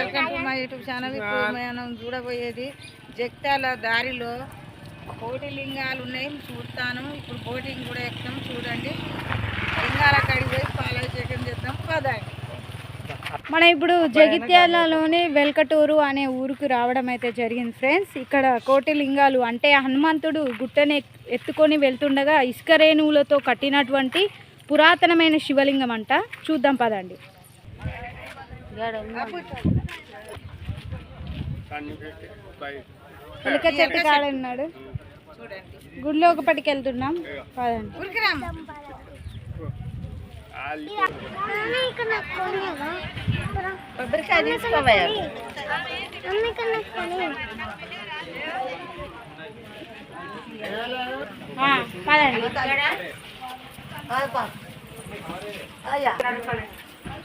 Welcome to my YouTube channel. ఇప్పుడు మనం చూడబోయేది జగిత్యాల దారిలో కోటి లింగాలు ఉన్నాయి. చూస్తాను ఇప్పుడు బోటింగ్ కూడా ఎక్కుతాం చూడండి. లింగాల కాడికి పోయి పాలాభిషేకం చేద్దాం. పదండి. మనం ఇప్పుడు జగిత్యాలలోని వెల్కటూరు అనే ఊరుకు రావడం అయితే జరిగింది ఫ్రెండ్స్. ఇక్కడ కోటి లింగాలు అంటే హనుమంతుడు గుట్టని ఎత్తుకొని వెళ్తుండగా ఇసుక రేణువులతో కట్టినటువంటి పురాతనమైన శివలింగం అంట. చూద్దాం పదండి. చెట్టు కాడ ఉన్నాడు. చూడండి గుడిలో ఒకప్పటికి వెళ్తున్నాం. పదండి కొబ్బరికాయ పదండి అయ్యా.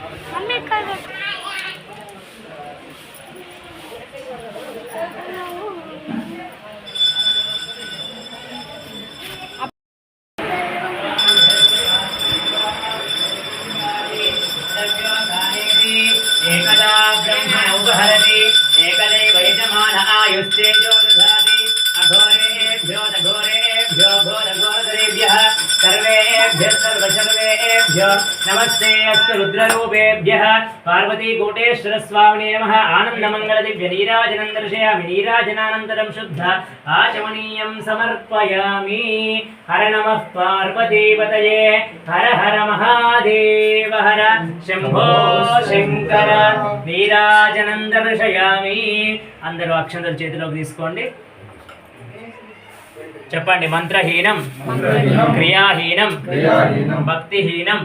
मम्मी कर दो। एकदा ब्रह्मण उपहरति एकदैव రుద్రదేవేభ్య నమస్తే అస్త రుద్రరూపేభ్య. పార్వతీకూటేశ్వర స్వామినే నమ. ఆనందమంగళ దివ్య నీరాజనం దర్శయామి నీరాజనానంతరం శుద్ధ ఆచమనీయం సమర్పయామి. హర నమ పార్వతీపతయే. హర హర మహాదేవ హర. శంభో శంకర. నీరాజనం దర్శయామి అందరూ చేతిలోకి తీసుకోండి. చెప్పండి మంత్రహీనం. క్రియాహీనం.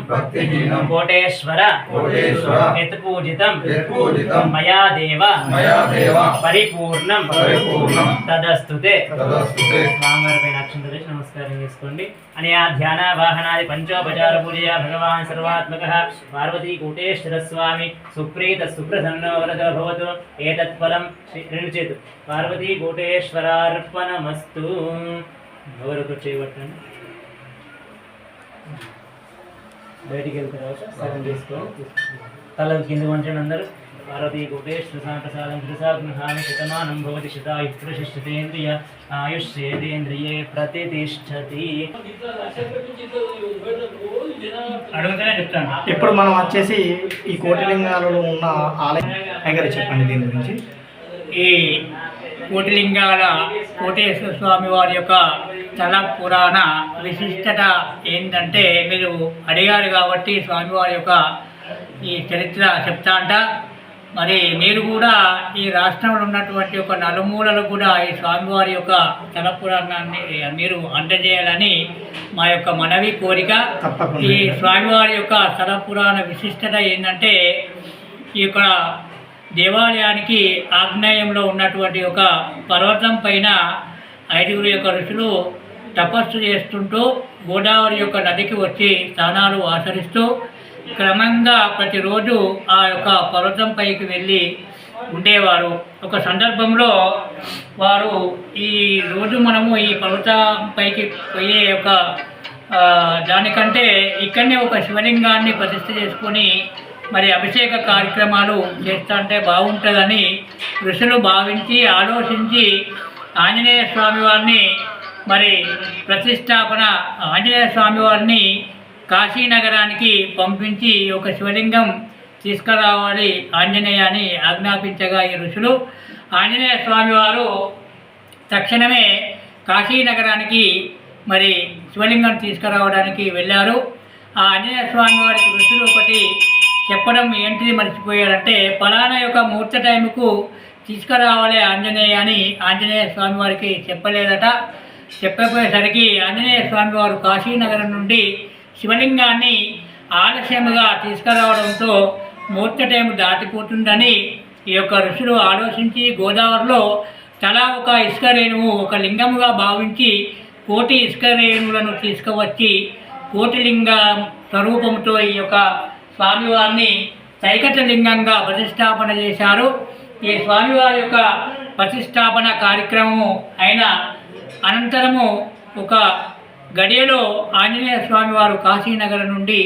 భక్తిహీనం. కోటేశ్వర. యత్పూజితం. మయా దేవ పరిపూర్ణం. తదస్తుతే. పైన వేసి నమస్కారం చేసుకోండి. అనయా ధ్యాన వాహనాది పంచోపచార పూజయ భగవాన్ సర్వాత్మక. పార్వతీ కూటేశ్వర స్వామి సుప్రీత సుప్రసన్నో వరదో భవతు. ఏతత్ ఫలం రెండు చేతు పార్వతీ కూటేశ్వరార్పణమస్తు. ఎవరికి చేయబట్టండి. బయటికి వెళ్తారు తర్వాత సగం తీసుకోండి తల కింద వంచండి అందరూ. పార్వతీ కోటేశ్వర ప్రసాదం ప్రసాదం శతమానం భవతి శతాయు ప్రశిష్టతేంద్రియ ఆయుష్యేంద్రియే ప్రతిష్టతి అడుగుతానే చెప్తాను. ఇప్పుడు మనం వచ్చేసి ఈ కోటిలింగాలలో ఉన్న ఆలయం దగ్గర చెప్పండి దీని గురించి. ఈ కోటిలింగాల కోటేశ్వర స్వామి వారి యొక్క స్థల పురాణ విశిష్టత ఏంటంటే మీరు అడిగారు కాబట్టి స్వామివారి యొక్క ఈ చరిత్ర చెప్తా అంట. మరి మీరు కూడా ఈ రాష్ట్రంలో ఉన్నటువంటి ఒక నలుమూలలు కూడా ఈ స్వామివారి యొక్క స్థల పురాణాన్ని మీరు అందజేయాలని మా యొక్క మనవి కోరిక. ఈ స్వామివారి యొక్క స్థల పురాణ విశిష్టత ఏంటంటే ఈ యొక్క దేవాలయానికి ఆగ్నేయంలో ఉన్నటువంటి ఒక పర్వతం పైన ఐదుగురు యొక్క ఋషులు తపస్సు చేస్తుంటూ గోదావరి యొక్క నదికి వచ్చి స్నానాలు ఆచరిస్తూ క్రమంగా ప్రతిరోజు ఆ యొక్క పర్వతం పైకి వెళ్ళి ఉండేవారు. ఒక సందర్భంలో వారు ఈ రోజు మనము ఈ పర్వతం పైకి పోయే ఒక దానికంటే ఇక్కడనే ఒక శివలింగాన్ని ప్రతిష్ఠ చేసుకొని మరి అభిషేక కార్యక్రమాలు చేస్తుంటే బాగుంటుందని ఋషులు భావించి ఆలోచించి ఆంజనేయ స్వామి వారిని మరి ప్రతిష్టాపన ఆంజనేయ స్వామి వారిని కాశీనగరానికి పంపించి ఒక శివలింగం తీసుకురావాలి ఆంజనేయాన్ని ఆజ్ఞాపించగా ఈ ఋషులు. ఆంజనేయ స్వామివారు తక్షణమే కాశీనగరానికి మరి శివలింగం తీసుకురావడానికి వెళ్ళారు. ఆ ఆంజనేయ స్వామి వారికి ఋషులు ఒకటి చెప్పడం ఏంటిది మర్చిపోయారంటే ఫలానా యొక్క ముహూర్త టైంకు తీసుకురావాలి ఆంజనేయ అని ఆంజనేయ స్వామి వారికి చెప్పలేదట. చెప్పకపోయేసరికి ఆంజనేయ స్వామి వారు కాశీనగరం నుండి శివలింగాన్ని ఆలస్యముగా తీసుకురావడంతో ముహూర్త టైం దాటిపోతుందని ఈ యొక్క ఋషులు ఆలోచించి గోదావరిలో తలా ఒక ఇసుక రేణువు ఒక లింగముగా భావించి కోటి ఇసుక రేణువులను తీసుకువచ్చి కోటిలింగ స్వరూపంతో ఈ యొక్క స్వామివారిని తైకట లింగంగా ప్రతిష్టాపన చేశారు. ఈ స్వామివారి యొక్క ప్రతిష్టాపన కార్యక్రమము అయిన అనంతరము ఒక గడియలో ఆంజనేయ స్వామి వారు కాశీనగర్ నుండి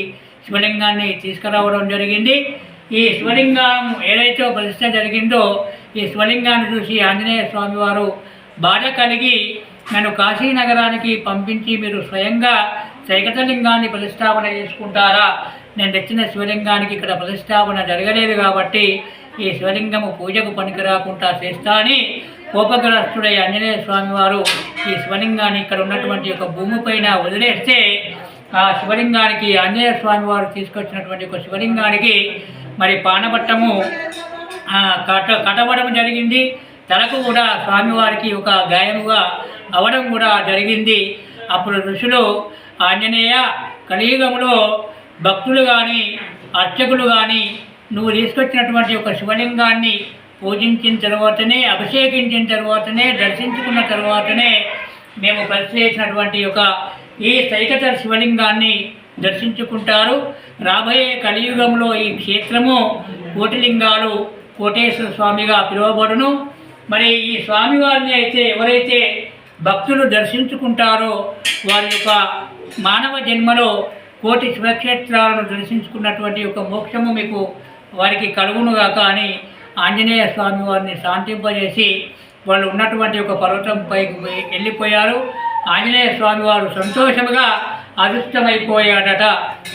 శివలింగాన్ని తీసుకురావడం జరిగింది. ఈ శివలింగం ఏదైతే ప్రతిష్ట జరిగిందో ఈ శివలింగాన్ని చూసి ఆంజనేయ స్వామి వారు బాధ కలిగి నన్ను కాశీనగరానికి పంపించి మీరు స్వయంగా సైకతలింగాన్ని ప్రతిష్టాపన చేసుకుంటారా? నేను తెచ్చిన శివలింగానికి ఇక్కడ ప్రతిష్టాపన జరగలేదు కాబట్టి ఈ శివలింగము పూజకు పనికి రాకుండా చేస్తా అని కోపగ్రస్తుడై ఆంజనేయ స్వామి వారు ఈ శివలింగాన్ని ఇక్కడ ఉన్నటువంటి ఒక భూమిపైన వదిలేస్తే ఆ శివలింగానికి ఆంజనేయ స్వామి వారు తీసుకొచ్చినటువంటి ఒక శివలింగానికి మరి పానపట్టము కట కట్టబడడం జరిగింది. తలకు కూడా స్వామివారికి ఒక గాయముగా అవడం కూడా జరిగింది. అప్పుడు ఋషులు ఆంజనేయ కలియుగంలో భక్తులు కానీ అర్చకులు కానీ నువ్వు తీసుకొచ్చినటువంటి ఒక శివలింగాన్ని పూజించిన తర్వాతనే అభిషేకించిన తర్వాతనే దర్శించుకున్న తర్వాతనే మేము పరిచయించినటువంటి ఒక ఈ సైకత శివలింగాన్ని దర్శించుకుంటారు. రాబోయే కలియుగంలో ఈ క్షేత్రము కోటిలింగాలు కోటేశ్వర స్వామిగా పిలువబడును. మరి ఈ స్వామివారిని అయితే ఎవరైతే భక్తులు దర్శించుకుంటారో వారి యొక్క మానవ జన్మలో కోటి శివక్షేత్రాలను దర్శించుకున్నటువంటి ఒక మోక్షము మీకు వారికి కలుగునుగాక అని ఆంజనేయ స్వామి వారిని శాంతింపజేసి వాళ్ళు ఉన్నటువంటి ఒక పర్వతం పైకి వెళ్ళిపోయారు. ఆంజనేయ స్వామి వారు సంతోషముగా అదృష్టమైపోయాడట.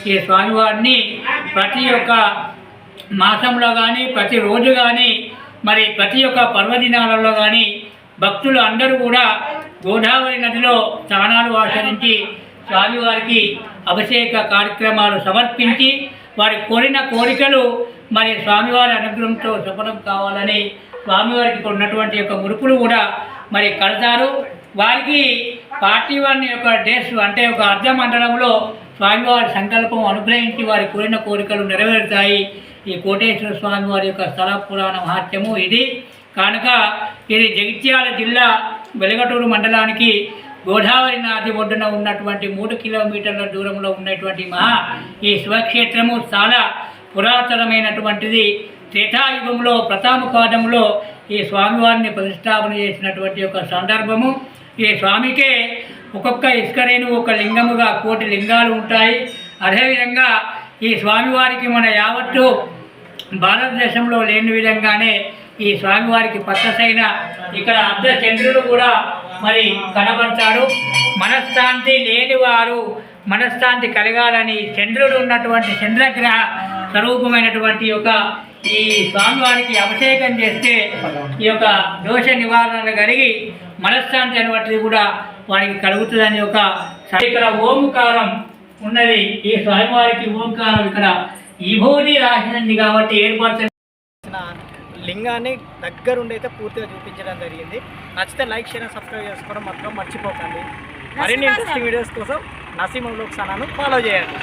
ఈ స్వామివారిని ప్రతి ఒక్క మాసంలో కానీ ప్రతిరోజు కానీ మరి ప్రతి ఒక్క పర్వదినాలలో కానీ భక్తులు అందరూ కూడా గోదావరి నదిలో స్నానాలు ఆచరించి స్వామివారికి అభిషేక కార్యక్రమాలు సమర్పించి వారి కోరిన కోరికలు మరి స్వామివారి అనుగ్రహంతో సఫలం కావాలని స్వామివారికి ఉన్నటువంటి యొక్క మురుపులు కూడా మరి కడతారు. వారికి పార్టీ వారిని యొక్క డేస్ అంటే ఒక అర్ధ మండలంలో స్వామివారి సంకల్పం అనుగ్రహించి వారి కోరిన కోరికలు నెరవేరుతాయి. ఈ కోటేశ్వర స్వామి వారి యొక్క స్థల పురాణ మహాత్యము ఇది. కనుక ఇది జగిత్యాల జిల్లా వెలగటూరు మండలానికి గోదావరి నది ఒడ్డున ఉన్నటువంటి మూడు కిలోమీటర్ల దూరంలో ఉన్నటువంటి మహా ఈ శివక్షేత్రము చాలా పురాతనమైనటువంటిది త్రేతాయుగంలో ప్రతామపాదంలో ఈ స్వామివారిని ప్రతిష్టాపన చేసినటువంటి ఒక సందర్భము. ఈ స్వామికే ఒక్కొక్క ఇసుకరేణు ఒక లింగముగా కోటి లింగాలు ఉంటాయి. అదేవిధంగా ఈ స్వామివారికి మన యావత్తు భారతదేశంలో లేని విధంగానే ఈ స్వామివారికి పక్కసైన ఇక్కడ అర్ధచంద్రుడు కూడా మరి కనబడతాడు. మనశ్శాంతి లేనివారు మనశ్శాంతి కలగాలని చంద్రుడు ఉన్నటువంటి చంద్రగ్రహ స్వరూపమైనటువంటి యొక్క ఈ స్వామివారికి అభిషేకం చేస్తే ఈ యొక్క దోష నివారణ కలిగి మనశ్శాంతి అనేటువంటిది కూడా వారికి కలుగుతుందని ఒక ఇక్కడ ఓంకారం ఉన్నది. ఈ స్వామివారికి ఓంకారం ఇక్కడ విభూతి రాసినది కాబట్టి ఏర్పడుతుంది చేసిన లింగాన్ని దగ్గరుండి అయితే పూర్తిగా చూపించడం జరిగింది. నచ్చితే లైక్ షేర్ సబ్స్క్రైబ్ చేసుకోవడం మాత్రం మర్చిపోకండి. మరిన్ని ఇంట్రెస్టింగ్ వీడియోస్ కోసం నసీమ లోక్ సనాను ఫాలో చేయండి